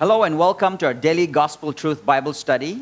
Hello and welcome to our daily Gospel Truth Bible study.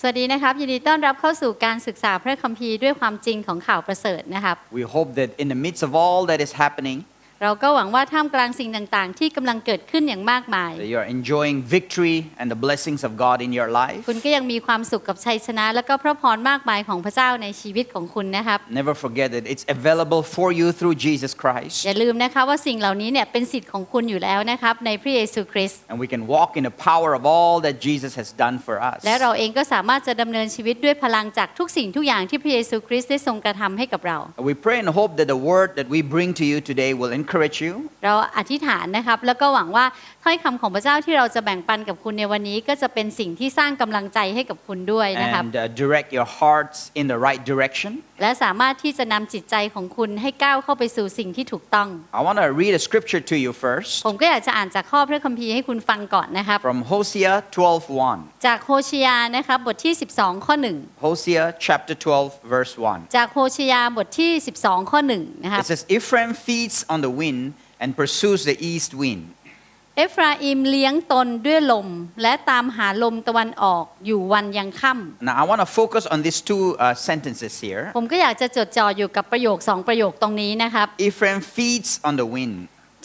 สวัสดีนะครับ ยินดีต้อนรับเข้าสู่การศึกษาพระคัมภีร์ด้วยความจริงของข่าวประเสริฐนะครับ We hope that in the midst of all that is happening, เราก็หวังว่าท่ามกลางสิ่งต่างๆ ที่กำลังเกิดขึ้นอย่างมากมาย that you're enjoying victory and the blessings of God in your life. คุณก็ยังมีความสุขกับชัยชนะ และก็พระพรมากมายของพระเจ้าในชีวิตของคุณนะครับ Never forget that it's available for you through Jesus Christ. อย่าลืมนะคะว่าสิ่งเหล่านี้เนี่ยเป็นสิทธิ์ของคุณอยู่แล้วนะครับในพระเยซูคริสต์ And we can walk in the power of all that Jesus has done for us. และเราเองก็สามารถจะดำเนินชีวิตด้วยพลังจากทุกสิ่งทุกอย่างที่พระเยซูคริสต์ได้ทรงกระทำให้กับเรา And we pray and hope that the word that we bring to you today will encourage you, เราอธิษฐานนะครับ แล้วก็หวังว่าถ้อยคำของพระเจ้าที่เราจะแบ่งปันกับคุณในวันนี้ก็จะเป็นสิ่งที่สร้างกำลังใจให้กับคุณด้วยนะครับ and uh, direct your hearts in the right direction. และสามารถที่จะนำจิตใจของคุณให้ก้าวเข้าไปสู่สิ่งที่ถูกต้อง I want to read a scripture to you first ผมก็อยากจะอ่านจากข้อพระคัมภีร์ให้คุณฟังก่อนนะครับ from Hosea 12:1. จากโฮชยานะครับบทที่ 12 ข้อ Hosea chapter 12 verse 1. 1จากโฮชยาบทที่ 12 ข้อ 1 นะครับ It says, Ephraim feeds on the wind and pursues the east wind. เอฟราอิมเลี้ยงตนด้วยลม และตามหาลมตะวันออกอยู่วันยังค่ Now, I want to focus on these two uh, sentences here. ำผมก็อยากจะจดจ่ออยู่กับประโยคสองประโยคตรงนี้นะครับ Ephraim feeds on the wind.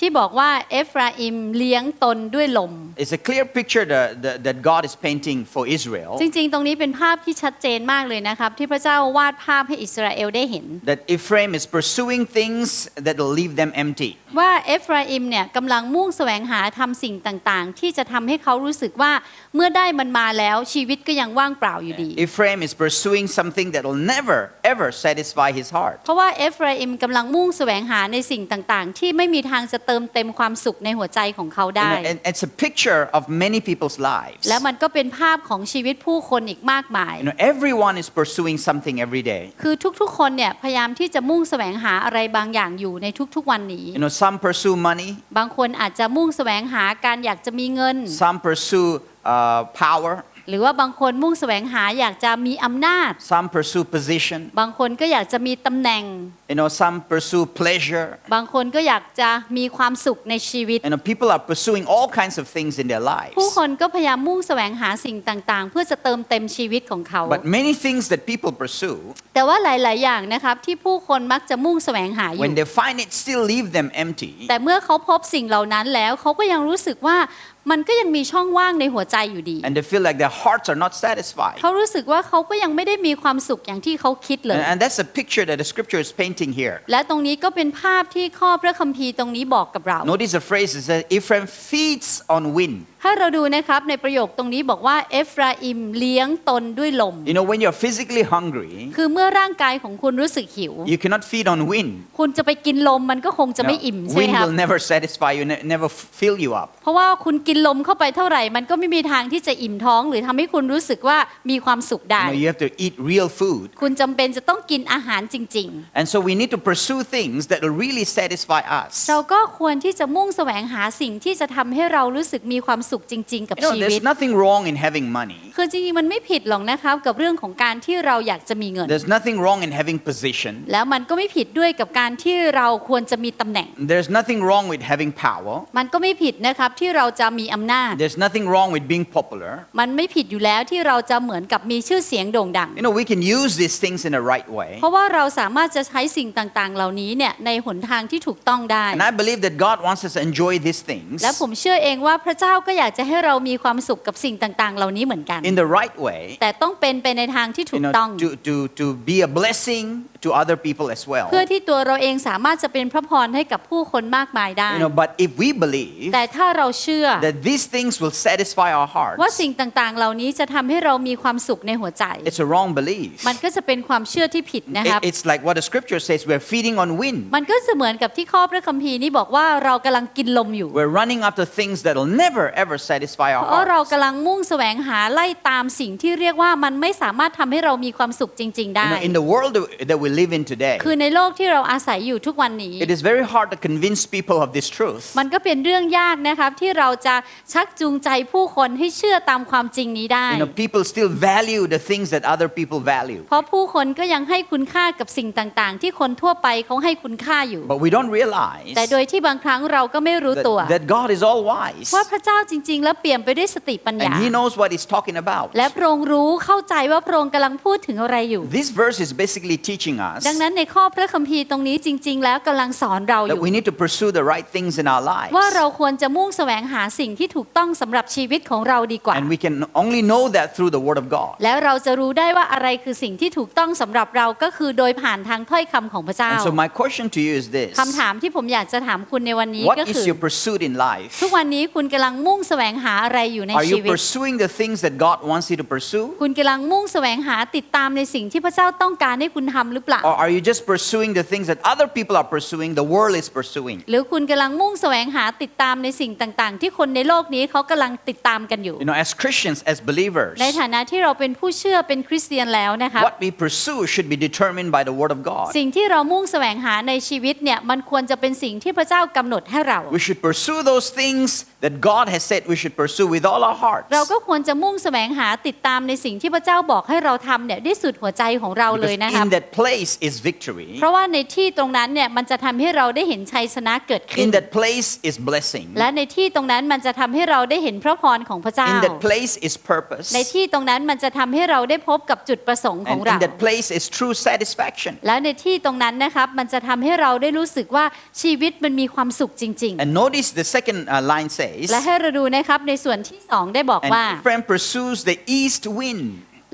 ที่บอกว่าเอฟราอิมเลี้ยงตนด้วยลม It's a clear picture that, that, that God is painting for Israel จริงๆ ตรงนี้เป็นภาพที่ชัดเจนมากเลยนะครับ ที่พระเจ้าวาดภาพให้อิสราเอลได้เห็น that Ephraim is pursuing things that will leave them empty. ว่าเอฟราอิมเนี่ยกำลังมุ่งแสวงหาทำสิ่งต่างๆ ที่จะทำให้เขารู้สึกว่าเมื่อได้มันมาแล้วชีวิตก็ยังว่างเปล่าอยู่ดี Ephraim is pursuing something that will never, ever satisfy his heart. เพราะว่าเอฟราอิมกำลังมุ่งแสวงหาในสิ่งต่างๆ ที่ไม่มีทางจะเติมเต็มความสุขในหัวใจของเขา You ได้ know, and it's a picture of many people's lives. และมันก็เป็นภาพของชีวิตผู้คนอีกมากมาย You know, everyone is pursuing something every day. คือทุกๆ คนเนี่ยพยายามที่จะมุ่งแสวงหาอะไรบางอย่างอยู่ในทุกๆ วันนี้ You know, some pursue money, บางคนอาจจะมุ่งแสวงหาการอยากจะมีเงิน some pursue uh, power, หรือว่าบางคนมุ่งแสวงหาอยากจะมีอำนาจ some pursue position, บางคนก็อยากจะมีตำแหน่ง you know, some pursue pleasure. บางคนก็อยากจะมีความสุขในชีวิต You know, people are pursuing all kinds of things in their lives. ผู้คนก็พยายามมุ่งแสวงหาสิ่งต่างๆ เพื่อจะเติมเต็มชีวิตของเขา But many things that people pursue, แต่ว่าหลาย ๆ อย่างนะครับที่ผู้คนมักจะมุ่งแสวงหาอยู่ when they find it, still leave them empty. แต่เมื่อเขาพบสิ่งเหล่านั้นแล้วเขาก็ยังรู้สึกว่ามันก็ยังมีช่องว่างในหัวใจอยู่ดี And they feel like their hearts are not satisfied. เขารู้สึกว่าเขาก็ยังไม่ได้มีความสุขอย่างที่เขาคิดเลย And, and that's a picture that the scripture is painting here. และตรงนี้ก็เป็นภาพที่ข้อพระคัมภีร์ตรงนี้บอกกับเรา Notice the phrase is that Ephraim feeds on wind. ถ้าเราดูนะครับในประโยคตรงนี้บอกว่าเอฟราอิมเลี้ยงตนด้วยลม You know, when you're physically hungry, คือเมื่อร่างกายของคุณรู้สึกหิว you cannot feed on wind. คุณจะไปกินลมมันก็คงจะ You ไม่ know, อิ่มใช่ไหม wind ครับ will never satisfy you, ne- never f- fill you up. เพราะว่าคุณกินลมเข้าไปเท่าไหร่ มันก็ไม่มีทางที่จะอิ่มท้อง หรือทำให้คุณรู้สึกว่ามีความสุขได้ You, know, you have to eat real food. คุณจำเป็นจะต้องกินอาหารจริง And so we need to pursue things that will really satisfy us. ๆเราก็ควรที่จะมุ่งแสวงหาสิ่งที่จะทำให้เรารู้สึกมีความสุขจริง ๆ กับ You know, ชีวิต there's nothing wrong in having money. คือจริงๆมันไม่ผิดหรอกนะครับ กับเรื่องของการที่เราอยากจะมีเงิน There's nothing wrong in having position. แล้วมันก็ไม่ผิดด้วยกับการที่เราควรจะมีตำแหน่ง There's nothing wrong with having power. มันก็ไม่ผิดนะครับที่เราจะมีอำนาจ There's nothing wrong with being popular. มันไม่ผิดอยู่แล้วที่เราจะเหมือนกับมีชื่อเสียงโด่งดัง You know, we can use these things in the right way. เพราะว่าเราสามารถจะใช้สิ่งต่างๆ เหล่านี้เนี่ยในหนทางที่ถูกต้องได้ And I believe that God wants us to enjoy these things และผมเชื่อเองว่าพระเจ้าก็อยากจะให้เรามีความสุขกับสิ่งต่างๆ เหล่านี้เหมือนกัน in the right way. แต่ต้องเป็นไปในทางที่ถู You ก know, ต้อง to, to, to be a blessing to other people as well. เพื่อที่ตัวเราเองสามารถจะเป็นพระพรให้กับผู้คนมากมายได้ You know, but if we believe แต่ถ้าเราเชื่อ that these things will satisfy our ว่า hearts, สิ่งต่างๆ เหล่านี้จะทำให้เรามีความสุขในหัวใจ it's a wrong belief. มันก็จะเป็นความเชื่อที่ผิดนะครับ It- it's like what the scripture says we're feeding on wind. มันก็จะเหมือนกับที่ข้อพระคัมภีร์นี้บอกว่าเรากำลังกินลมอยู่ We're running after things that will never ever satisfy เพ our ราะเรา hearts. กำลังมุ่งแสวงหาไล่ตามสิ่งที่เรียกว่ามันไม่สามารถทำให้เรามีความสุขจริง ๆ ได้ You know, in the world that we live in today, คือในโลกที่เราอาศัยอยู่ทุกวันนี้ it is very hard to convince people of this truth. มันก็เป็นเรื่องยากนะครับที่เราจะชักจูงใจผู้คนให้เชื่อตามความจริงนี้ได้ You know, people still value the things that other people value. เพราะผู้คนก็ยังให้คุณค่ากับสิ่งต่างๆ ที่คนทั่วไปเขาให้คุณค่าอยู่ But we don't realize แต่โดยที่บางครั้งเราก็ไม่รู้ตัว that, that God is all wise ว่าพระเจ้าจริง ๆ แล้วเปี่ยมไปด้วยสติปัญญา and He knows what He's talking about. และพระองค์รู้เข้าใจว่าพระองค์กำลังพูดถึงอะไรอยู่ This verse is basically teaching us ดังนั้นในข้อพระคัมภีร์ตรงนี้จริง ๆ แล้วกำลังสอนเราอ that ยู่ we need to pursue the right things in our lives. ว่าเราควรจะมุ่งแสวงหาสิ่งที่ถูกต้องสำหรับชีวิตของเราดีกว่า And we can only know that through the Word of God. แล้วเราจะรู้ได้ว่าอะไรคือสิ่งที่ถูกต้องสำหรับเราก็คือโดยผ่านทางถ้อยคำของพระเจ้า And so, my question to you is this คำถามที่ผมอยากจะถามคุณในวันนี้ What ก็คือ is your pursuit in life? ทุกวันนี้คุณกำลังมุ่งแสวงหาอะไรอยู่ใน Are ชี you วิต pursuing the things that God wants you to pursue? คุณกำลังมุ่งแสวงหาติดตามในสิ่งที่พระเจ้าต้องการให้คุณทำหรือเปล่า Or are you just pursuing the things that other people are pursuing, the world is pursuing? หรือคุณกำลังมุ่งแสวงหาติดตามในสิ่งต่างๆ ที่คนในโลกนี้เขากำลังติดตามกันอยู่ You know, as Christians, as believers, ในฐานะที่เราเป็นผู้เชื่อเป็นคริสเตียนแล้วนะคะ what we pursue should be determined by the Word of God. สิ่งที่เรามุ่งแสวงหาในชีวิตเนี่ยมันควรจะเป็นสิ่งที่พระเจ้ากำหนดให้เรา We should pursue those things that God has said we should pursue with all our hearts. เราก็ควรจะมุ่งแสวงหาติดตามในสิ่งที่พระเจ้าบอกให้เราทำเนี่ยด้วยสุดหัวใจของเราเลย Because นะครับ in that place is victory. เพราะว่าในที่ตรงนั้นเนี่ยมันจะทำให้เราได้เห็นชัยชนะเกิดขึ้น In that place is blessing. และในที่ตรงนั้นมันจะทำให้เราได้เห็นพระพรของพระเจ้า In that place is purpose. ในที่ตรงนั้นมันจะทำให้เราได้พบกับจุดประสงค์ของ And เรา in that place is true satisfaction. และในที่ตรงนั้นนะครับมันจะทำให้เราได้รู้สึกว่าชีวิตมันมีความสุขจริง And notice the second uh, line says, ๆและให้เราดูนะครับในส่วนที่สองได้บอกว่า And Ephraim pursues the east wind.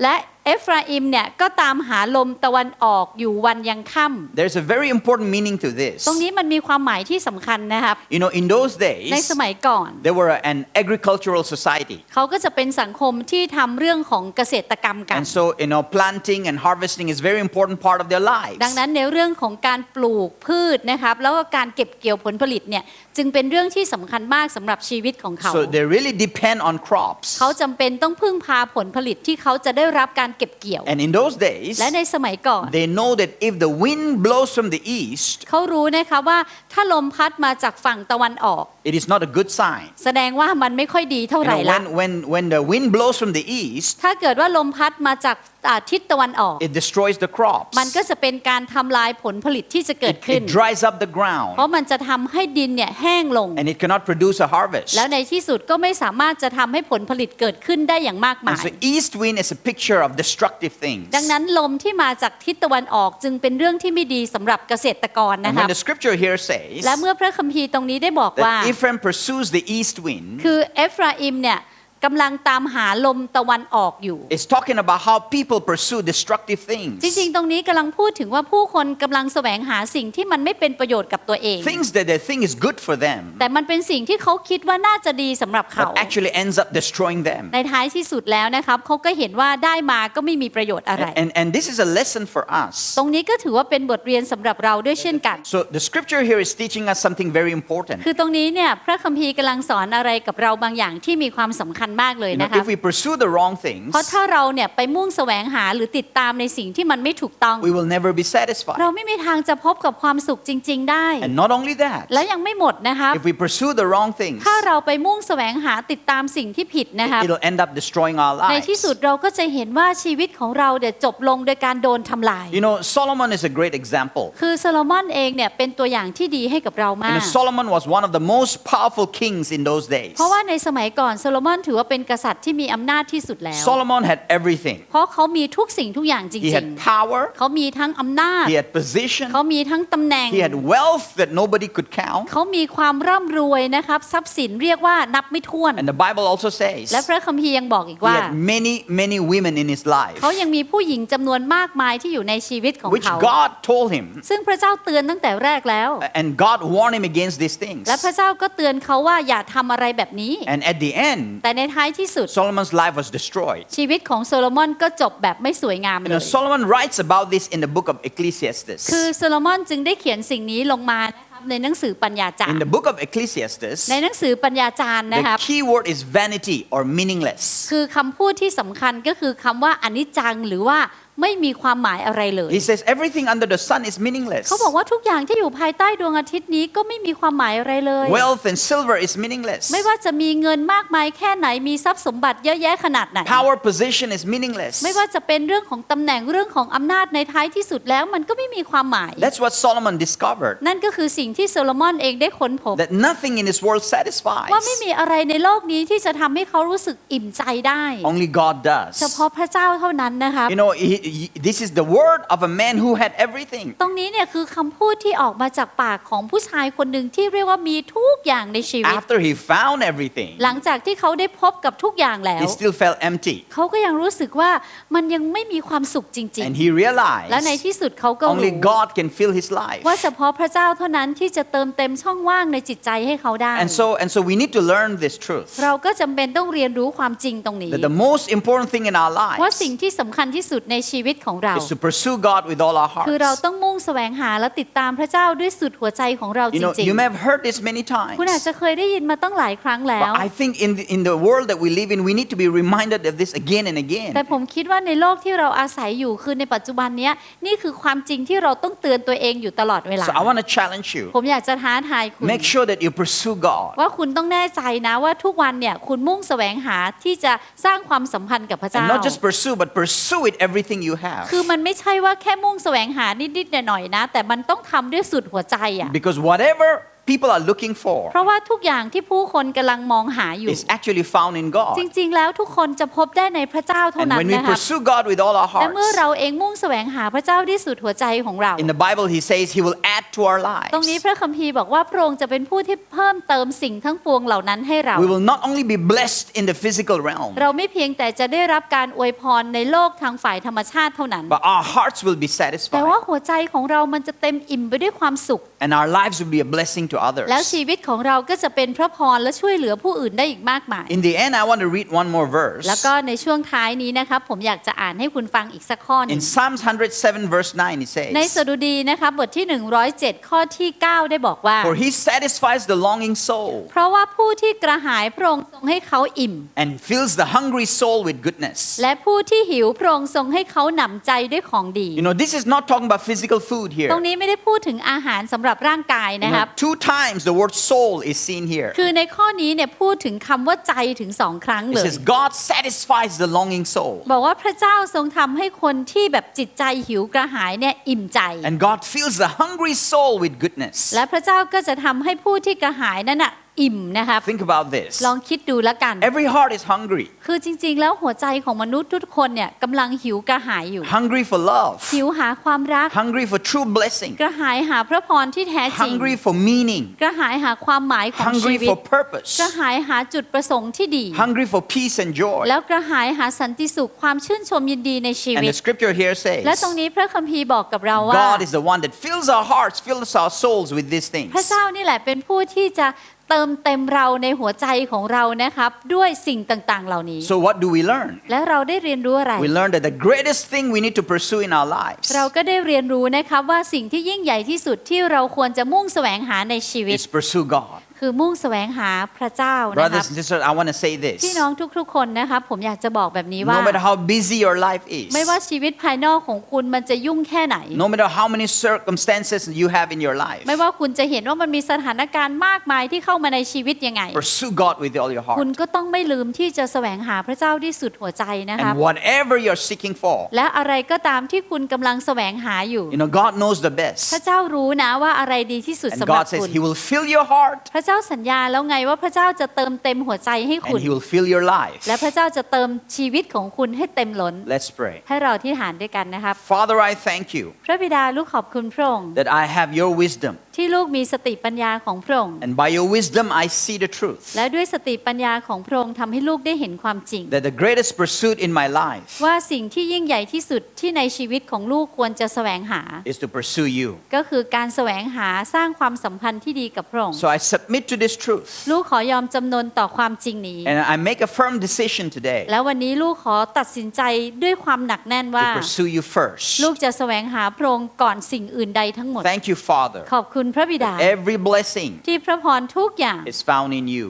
และ เอฟราอิมเนี่ยก็ตามหาลมตะวันออกอยู่วันยังค่ำ There's a very important meaning to this. ตรงนี้มันมีความหมายที่สำคัญนะครับ You know, in those ใน days, สมัยก่อน they were an agricultural society. เขาก็จะเป็นสังคมที่ทำเรื่องของเกษตรกรรมกัน And so, you know, planting and harvesting is a very important part of their lives. ดังนั้นในเรื่องของการปลูกพืชนะครับแล้วก็การเก็บเกี่ยวผลผลิตเนี่ยจึงเป็นเรื่องที่สำคัญมากสำหรับชีวิตของเขา So they really depend on crops. เขาจำเป็นต้องพึ่งพาผลผลิตที่เขาจะได้รับการเก็บเกี่ยว And in those days, และในสมัยก่อน they know that if the wind blows from the east, เขารู้นะคะว่าถ้าลมพัดมาจากฝั่งตะวันออก it is not a good sign. แสดงว่ามันไม่ค่อยดีเท่า You ไหร่ know, ละ when, when, when the wind blows from the east, ถ้าเกิดว่าลมพัดมาจากอ่าทิศตะวันออก it destroys the crops. มันก็จะเป็นการทำลายผลผลิตที่จะเกิด It, ขึ้น it dries up the เพ ground ราะมันจะทำให้ดินเนี่ยแห้งลง and it cannot produce a harvest. แล้วในที่สุดก็ไม่สามารถจะทำให้ผลผลิตเกิดขึ้นได้อย่างมาก And มาย so east wind is a picture of destructive things. ดังนั้นลมที่มาจากทิศตะวันออกจึงเป็นเรื่องที่ไม่ดีสำหรับเกษตรกรนะ And ครั when บ the scripture here says และเมื่อพระคัมภีร์ตรงนี้ได้บอกว่า that Ephraim pursues the east wind, คือเอฟราอิมเนี่ย กำลังตามหาลมตะวันออกอยู่ it's talking about how people pursue destructive things. จริงๆ ตรงนี้กำลังพูดถึงว่าผู้คนกำลังแสวงหาสิ่งที่มันไม่เป็นประโยชน์กับตัวเอง Things that they think is good for them, แต่มันเป็นสิ่งที่เขาคิดว่าน่าจะดีสำหรับเขา but actually ends up destroying them. ในท้ายที่สุดแล้วนะครับเขาก็เห็นว่าได้มาก็ไม่มีประโยชน์อะไร And, and, and this is a lesson for us. ตรงนี้ก็ถือว่าเป็นบทเรียนสำหรับเราด้วยเช่นกัน So the scripture here is teaching us something very important. คือตรงนี้เนี่ยพระคัมภีร์กำลังสอนอะไรกับเราบางอย่างที่มีความสำคัญมากเลย You know, นะคะ if we pursue the wrong things, เพราะถ้าเราเนี่ยไปมุ่งแสวงหาหรือติดตามในสิ่งที่มันไม่ถูกต้อง we will never be satisfied. เราไม่มีทางจะพบกับความสุขจริง ๆ ได้ And not only that, แล้วยังไม่หมดนะครับ if we pursue the wrong things, ถ้าเราไปมุ่งแสวงหาติดตามสิ่งที่ผิดนะครับ it'll end up destroying our ใน lives. ที่สุดเราก็จะเห็นว่าชีวิตของเราเดี๋ยวจบลงโดยการโดนทำลาย You know, Solomon is a great example. คือโซโลมอนเองเนี่ยเป็นตัวอย่างที่ดีให้กับเรา You มาก know, Solomon was one of the most powerful kings in those days. เพราะว่าในสมัยก่อนโซโลมอนถือว่าเป็นกษัตริย์ที่มีอำนาจที่สุดแล้ว Solomon had everything. เพราะเขามีทุกสิ่งทุกอย่างจ He ริง had power, ๆเขามีทั้งอำนาจ he had position, เขามีทั้งตำแหน่ง he had wealth that nobody could count. เขามีความร่ำรวยนะครับทรัพย์สินเรียกว่านับไม่ถ้วน And the Bible also says และพระคัมภีร์ยังบอกอีก he ว่า had many, many women in his life, เขายังมีผู้หญิงจำนวนมากมายที่อยู่ในชีวิตของ which เขา God told him. ซึ่งพระเจ้าเตือนตั้งแต่แรกแล้ว And God warned him against these things. และพระเจ้าก็เตือนเขาว่าอย่าทำอะไรแบบนี้ And at the end, แต่ในท้ายที่สุด Solomon's life was destroyed. ชีวิตของโซโลมอนก็จบแบบไม่สวยงาม You เล know, ย Solomon writes about this in the book of Ecclesiastes. คือโซโลมอนจึงได้เขียนสิ่งนี้ลงมานะครับในหนังสือปัญญาจาร In ย์ the book of Ecclesiastes, ในหนังสือปัญญาจารย์นะครับ the key word is vanity or meaningless. คือคำพูดที่สำคัญก็คือคำว่าอนิจจังหรือว่า ไม่มีความหมายอะไรเลย He says everything under the sun is meaningless. เขาบอกว่าทุกอย่างที่อยู่ภายใต้ดวงอาทิตย์นี้ก็ไม่มีความหมายอะไรเลย Wealth and silver is meaningless. ไม่ว่าจะมีเงินมากมายแค่ไหนมีทรัพย์สมบัติเยอะแยะขนาดไหน Power position is meaningless. ไม่ว่าจะเป็นเรื่องของตำแหน่งเรื่องของอำนาจในท้ายที่สุดแล้วมันก็ไม่มีความหมาย That's what Solomon discovered. นั่นก็คือสิ่งที่โซโลมอนเองได้ค้นพบ That nothing in this world satisfies. ว่าไม่มีอะไรในโลกนี้ที่จะทำให้เขารู้สึกอิ่มใจได้ Only God เฉ does. พาะพระเจ้าเท่านั้นนะคะ You know, he- he- this is the word of a man who had everything. ตรงนี้เนี่ยคือคำพูดที่ออกมาจากปากของผู้ชายคนหนึ่งที่เรียกว่ามีทุกอย่างในชีวิต After he found everything, หลังจากที่เขาได้พบกับทุกอย่างแล้ว he still felt empty. เขาก็ยังรู้สึกว่ามันยังไม่มีความสุขจริง And he ๆและใน realized ที่สุดเขาก็ only รู้ God can fill his life. ว่าเฉพาะพระเจ้าเท่านั้นที่จะเติมเต็มช่องว่างในจิตใจให้เขาได้ And so, and so we need to learn this truth. เราก็จำเป็นต้องเรียนรู้ความจริงตรงนี้ That the most important thing in our ว่า lives สิ่งที่สำคัญที่สุดในชีวิตของเรา is to pursue God with all our คือเรา hearts. ต้องมุ่งแสวงหาและติดตามพระเจ้าด้วยสุดหัวใจของเรา You จ know, ริง you may have heard this many ๆคุณอาจ times. จะเคยได้ยินมาตั้งหลายครั้งแล้ว But I think in the, in the world that we live in, we need to be reminded of this again and again. แต่ผมคิดว่าในโลกที่เราอาศัยอยู่คือในปัจจุบันเนี้ยนี่คือความจริงที่เราต้องเตือนตัวเองอยู่ตลอดเวลา So I want to challenge you. ผมอยากจะท้าทายคุณ Make sure that you pursue God. ว่าคุณต้องแน่ใจนะว่าทุกวันเนี่ยคุณมุ่งแสวงหาที่จะสร้างความสัมพันธ์กับพระเจ้า And not just pursue, but pursue it everything you have. คือมันไม่ใช่ว่าแค่มุ่งแสวงหานิดๆหน่อยๆนะ แต่มันต้องทำด้วยสุดหัวใจอะ Because whatever people are looking for เพราะว่าทุกอย่างที่ผู้คนกำลังมองหาอยู่ is actually found in God. จริง ๆ แล้วทุกคนจะพบได้ในพระเจ้าเท่า And นั้น when we นะคะ pursue God with all our และเมื่อ hearts, เราเองมุ่งแสวงหาพระเจ้าที่สุดหัวใจของเรา in the Bible, He says He will add to our ตรงนี้ lives. พระคัมภีร์บอกว่าพระองค์จะเป็นผู้ที่เพิ่มเติมสิ่งทั้งปวงเหล่านั้นให้เรา We will not only be blessed in the physical realm, เราไม่เพียงแต่จะได้รับการอวยพรในโลกทางฝ่ายธรรมชาติเท่านั้น but our hearts will be แต่ว่า satisfied. หัวใจของเรามันจะเต็มอิ่มไปด้วยความสุข And our lives will be a blessing to แล้ว others. ชีวิตของเราก็จะเป็นพระพรและช่วยเหลือผู้อื่นได้อีกมากมาย In the end, I want to read one more verse. แล้วก็ในช่วงท้ายนี้นะครับผมอยากจะอ่านให้คุณฟังอีกสักข้อหนึ In ง Psalms 107, verse 9, it ใน says, สดุดีนะครับบทที่107 ข้อที่ 9 ได้บอกว่า For He satisfies the longing soul เพราะว่าผู้ที่กระหายพระองค์ทรงให้เขาอิ่ม and fills the hungry soul with goodness. และผู้ที่หิวพระองค์ทรงให้เขาหนำใจด้วยของดี You know, this is not talking about physical food here. ตรงนี้ไม่ได้พูดถึงอาหารสำหรับร่างกาย You นะ know, ครับ two times the word soul is seen here. คือในข้อนี้เนี่ยพูดถึงคำว่าใจถึงสองครั้ง It เลย says, God satisfies the longing soul. บอกว่าพระเจ้าทรงทำให้คนที่แบบจิตใจหิวกระหายเนี่ยอิ่มใจ And God fills the hungry soul with goodness. และพระเจ้าก็จะทำให้ผู้ที่กระหายนั้นน่ะ อิ่มนะครับ Think about this. ลองคิดดูแล้วกัน Every heart is hungry, คือจริงๆ แล้วหัวใจของมนุษย์ทุกคนเนี่ยกำลังหิวกระหายอยู่ hungry for love, หิวหาความรัก hungry for true blessing, กระหายหาพระพรที่แท้จริง hungry for meaning, กระหายหาความหมายของชี hungry วิต for purpose, กระหายหาจุดประสงค์ที่ดี hungry for peace and joy. แล้วกระหายหาสันติสุขความชื่นชมยินดีในชี And วิต the scripture here และตรง says, นี้พระคัมภีร์บอกกับเราว่า God is the one that fills our hearts, fills our souls with these พระ things. เจ้านี่แหละเป็นผู้ที่จะ เติมเต็มเราในหัวใจของเรานะครับด้วยสิ่งต่างๆ เหล่านี้ So, what do we learn? และเราได้เรียนรู้อะไร We learn that the greatest thing we need to pursue in our lives เราก็ได้เรียนรู้นะครับว่าสิ่งที่ยิ่งใหญ่ที่สุดที่เราควรจะมุ่งแสวงหาในชีวิต is pursue God. คือมุ่งแสวงหาพระเจ้านะครับ Brothers and sisters, I want to say พี่ this. น้องทุกๆคนนะครับผมอยากจะบอกแบบนี้ว่า No matter how busy your life ไม่ว่า is, ชีวิตภายนอกของคุณมันจะยุ่งแค่ไหน no matter how many circumstances you have in your life, ไม่ว่าคุณจะเห็นว่ามันมีสถานการณ์มากมายที่เข้ามาในชีวิตยังไง pursue God with all your คุณ heart. ก็ต้องไม่ลืมที่จะแสวงหาพระเจ้าที่สุดหัวใจนะครับ And whatever you're seeking for, และอะไรก็ตามที่คุณกำลังแสวงหาอยู่ you know, God knows the พระ best. เจ้ารู้นะว่าอะไรดีที่สุด And สำหรับ God says คุณ He will fill your heart พระเจ้าสัญญาแล้วไงว่าพระเจ้าจะเติมเต็มหัวใจให้คุณ and He will fill your life. และพระเจ้าจะเติมชีวิตของคุณให้เต็มล้น Let's pray. ให้เราที่ฐานด้วยกันนะครับ Father, I thank you พระบิดาลูกขอบคุณพระองค์ that I have your wisdom. ที่ลูกมีสติปัญญาของพระองค์ And by your wisdom, I see the truth. และด้วยสติปัญญาของพระองค์ทำให้ลูกได้เห็นความจริง That the greatest pursuit in my life ว่าสิ่งที่ยิ่งใหญ่ที่สุดที่ในชีวิตของลูกควรจะแสวงหา is to pursue you. ก็คือการแสวงหาสร้างความสัมพันธ์ที่ดีกับพระองค์ So I submit to this truth. ลูกขอยอมจำนนต่อความจริงนี้ And I make a firm decision today แล้ววันนี้ลูกขอตัดสินใจด้วยความหนักแน่นว่า to pursue you first. ลูกจะแสวงหาพระองค์ก่อนสิ่งอื่นใดทั้งหมด Thank you, Father. ขอบคุณพระบิดา Every blessing ที่พระพรทุกอย่าง is found in you.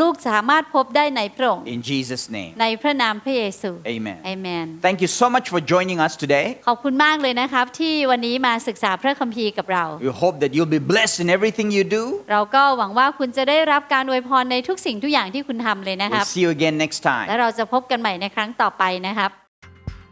ลูกสามารถพบได้ในพระองค์ In Jesus' name. ในพระนามพระเยซู Amen. เอเมน Thank you so much for joining us today. ขอบคุณมากเลยนะครับ ที่วันนี้มาศึกษาพระคัมภีร์กับเรา We hope that you'll be blessed in everything you do. เราก็หวังว่าคุณจะได้รับการอวยพรในทุกสิ่งทุกอย่างที่คุณทำเลยนะค We'll รับ see you again next และ time. เราจะพบกันใหม่ในครั้งต่อไปนะครับ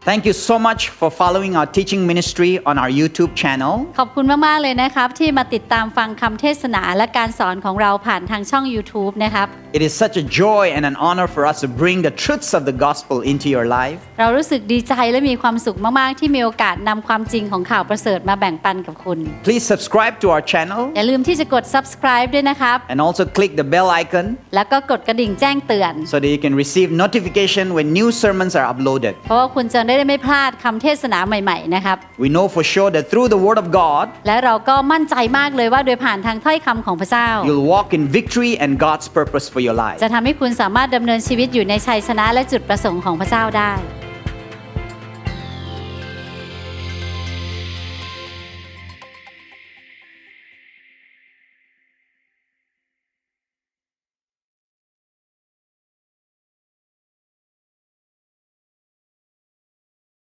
Thank you so much for following our teaching ministry on our YouTube channel. ขอบคุณมาก ๆ เลยนะครับ ที่มาติดตามฟังคำเทศนาและการสอนของเราผ่านทางช่อง YouTube นะครับ It is such a joy and an honor for us to bring the truths of the gospel into your life. เรารู้สึกดีใจและมีความสุขมาก ๆ ที่มีโอกาสนำความจริงของข่าวประเสริฐมาแบ่งปันกับคุณ Please subscribe to our channel อย่าลืมที่จะกด subscribe ด้วยนะครับ and also click the bell icon แล้วก็กดกระดิ่งแจ้งเตือน so that you can receive notification when new sermons are uploaded. เพราะว่าคุณจะได้ไม่พลาดคำเทศนาใหม่ ๆ นะครับ We know for sure that through the word of God, และเราก็มั่นใจมากเลยว่าโดยผ่านทางถ้อยคำของพระเจ้า you'll walk in victory and God's purpose for your your life. จะทำให้คุณสามารถดำเนินชีวิตอยู่ในชัยชนะและจุดประสงค์ของพระเจ้าได้